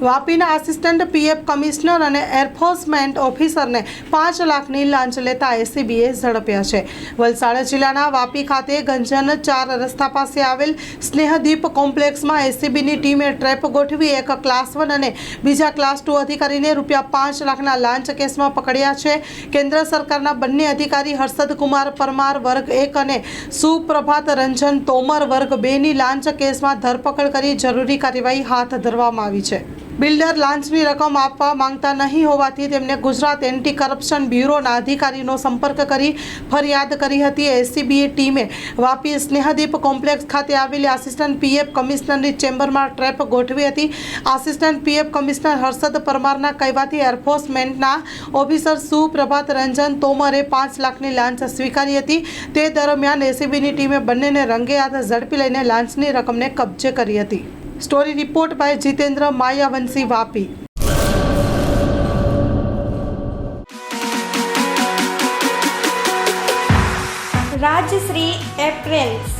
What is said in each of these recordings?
વાપીના assistant PF commissioner અને એરફોર્સમેન્ટ ઓફિસરને પાંચ લાખની લાંચ લેતા એસીબીએ ઝડપ્યા છે. વલસાડ જિલ્લાના વાપી ખાતે ગંજન ચાર રસ્તા પાસે આવેલ સ્નેહદીપ કોમ્પ્લેક્સમાં એસીબીની ટીમે ટ્રેપ ગોઠવી એક ક્લાસ વન અને બીજા ક્લાસ ટુ અધિકારીને રૂપિયા પાંચ લાખના લાંચ કેસમાં પકડ્યા છે. કેન્દ્ર સરકારના બંને અધિકારી હર્ષદ કુમાર પરમાર વર્ગ એક અને સુપ્રભાત રંજન તોમર વર્ગ બેની લાંચ કેસમાં ધરપકડ કરી જરૂરી કાર્યવાહી હાથ ધરવામાં આવી છે. બિલ્ડર લાંચની રકમ આપવા માંગતા નહીં હોવાથી તેમને ગુજરાત એન્ટી કરપ્શન બ્યુરોના અધિકારીનો સંપર્ક કરી ફરિયાદ કરી હતી. એસીબીએ ટીમે વાપી સ્નેહદીપ કોમ્પ્લેક્સ ખાતે આવેલી આસિસ્ટન્ટ પીએફ કમિશનરની ચેમ્બરમાં ટ્રેપ ગોઠવી હતી. આસિસ્ટન્ટ પીએફ કમિશનર હર્ષદ પરમારના કહેવાથી એરફોર્સમેન્ટના ઓફિસર સુપ્રભાત રંજન તોમરે પાંચ લાખની લાંચ સ્વીકારી હતી. તે દરમિયાન એસીબીની ટીમે બંનેને રંગે હાથ ઝડપી લઈને લાંચની રકમને કબજે કરી હતી. Story report by Jitendra Mayavanshi Vapi Rajshree apparels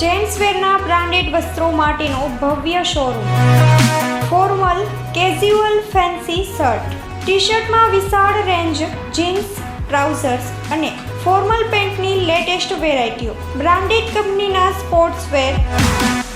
જેન્ટ્સવેરના branded વસ્ત્રો માટેનો ભવ્ય showroom formal casual fancy shirt T શર્ટમાં વિશાળ રેન્જ જીન્સ ટ્રાઉઝર્સ અને ફોર્મલ પેન્ટની લેટેસ્ટ વેરાયટીઓ બ્રાન્ડેડ કંપનીના સ્પોર્ટ્સવેર